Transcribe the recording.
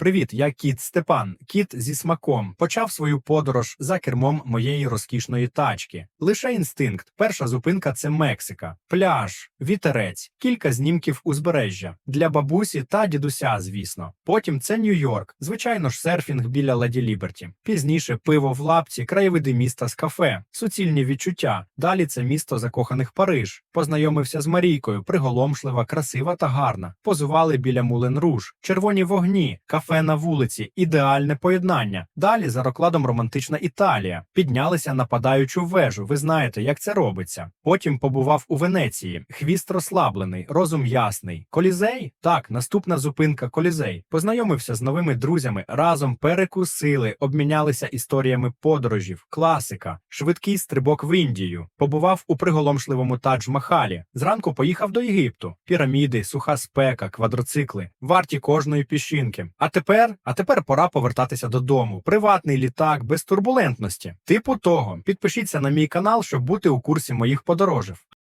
Привіт, я кіт Степан, кіт зі смаком. Почав свою подорож за кермом моєї розкішної тачки. Лише інстинкт. Перша зупинка це Мексика, пляж, вітерець, кілька знімків узбережжя для бабусі та дідуся, звісно. Потім це Нью-Йорк, звичайно ж, серфінг біля Леді Ліберті. Пізніше пиво в лапці, краєвиди міста з кафе, суцільні відчуття. Далі це місто закоханих Париж. Познайомився з Марійкою, приголомшлива, красива та гарна. Позували біля Мулен Руж, червоні вогні, кафе на вулиці, ідеальне поєднання. Далі за рокладом романтична Італія. Піднялися на падаючу вежу. Ви знаєте, як це робиться. Потім побував у Венеції. Хвіст розслаблений, розум ясний. Колізей? Так, наступна зупинка Колізей. Познайомився з новими друзями, разом перекусили, обмінялися історіями подорожів, класика, швидкий стрибок в Індію. Побував у приголомшливому Тадж-Махалі. Зранку поїхав до Єгипту. Піраміди, суха спека, квадроцикли, варті кожної піщинки. А тепер, а тепер пора повертатися додому. Приватний літак без турбулентності. Типу того, підпишіться на мій канал, щоб бути у курсі моїх подорожів.